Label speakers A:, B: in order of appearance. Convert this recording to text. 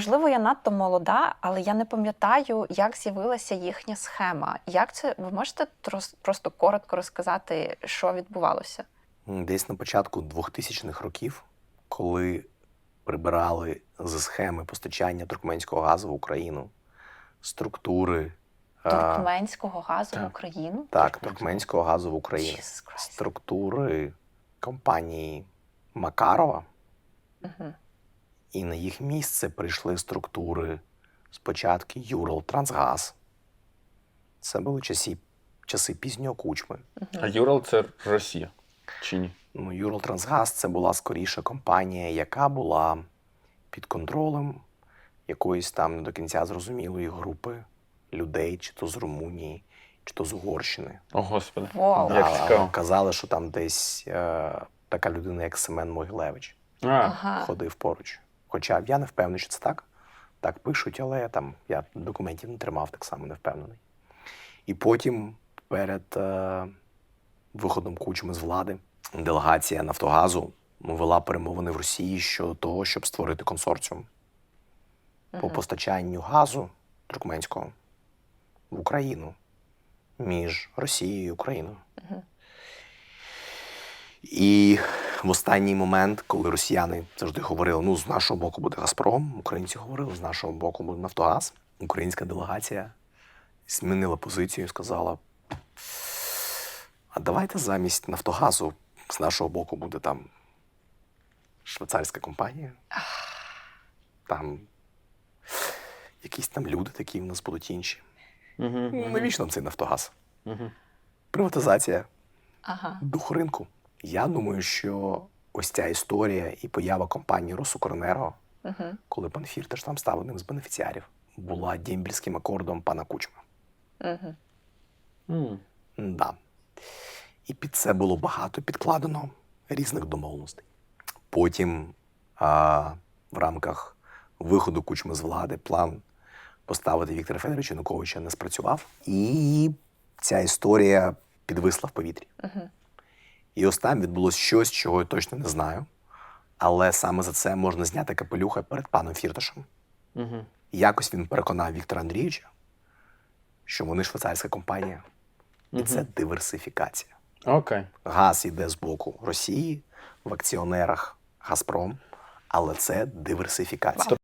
A: Можливо, я надто молода, але я не пам'ятаю, як з'явилася їхня схема. Як це ви можете просто коротко розказати, що відбувалося?
B: Десь на початку 2000-х років, коли прибирали з схеми постачання туркменського газу в Україну, структури а,
A: Туркменського газу в. Україну?
B: так, туркменського газу в Україну, структури компанії Макарова,
A: Мгм.
B: І на їх місце прийшли структури спочатку Юрал Трансгаз. Це були часи, часи пізнього кучми.
C: А Юрал це Росія. Чи ні?
B: Ну, Юрал Трансгаз це була скоріше компанія, яка була під контролем якоїсь там не до кінця зрозумілої групи людей, чи то з Румунії, чи то з Угорщини.
C: О, Господи.
A: Вау.
C: Як цікаво.
B: казали, що там десь е, така людина, як Семен Могилевич,
A: Ага.
B: ходив поруч. Хоча я не впевнений, що це так. Так пишуть, але там я документів не тримав, так само не впевнений. І потім, перед е, виходом кучми з влади, делегація Нафтогазу вела перемовини в Росії щодо того, щоб створити консорціум по
A: Мгм.
B: постачанню газу туркменського в Україну між Росією і Україною.
A: Мгм.
B: І в останній момент, коли росіяни завжди говорили, ну з нашого боку буде Газпром, українці говорили, з нашого боку буде Нафтогаз. Українська делегація змінила позицію і сказала: а давайте замість Нафтогазу з нашого боку буде там швейцарська компанія. Там якісь там люди такі в нас будуть інші.
C: угу,
B: Навіщо нам цей Нафтогаз?
C: угу.
B: Приватизація
A: Ага.
B: дух ринку. Я думаю, що ось ця історія і поява компанії Росукренерго,
A: Мгм.
B: коли пан Фірташ там став одним з бенефіціарів, була дембільським акордом пана Кучма.
A: Мгм.
B: Да. І під це було багато підкладено різних домовленостей. Потім а, в рамках виходу Кучми з влади план поставити Віктора Федоровича Януковича не спрацював. І ця історія підвисла в повітрі.
A: Мгм.
B: І ось там відбулося щось, чого я точно не знаю. Але саме за це можна зняти капелюха перед паном Фірташем.
C: Угу.
B: Якось він переконав Віктора Андрійовича, що вони швейцарська компанія, і це диверсифікація.
C: Окей.
B: Газ іде з боку Росії в акціонерах Газпром, але це диверсифікація.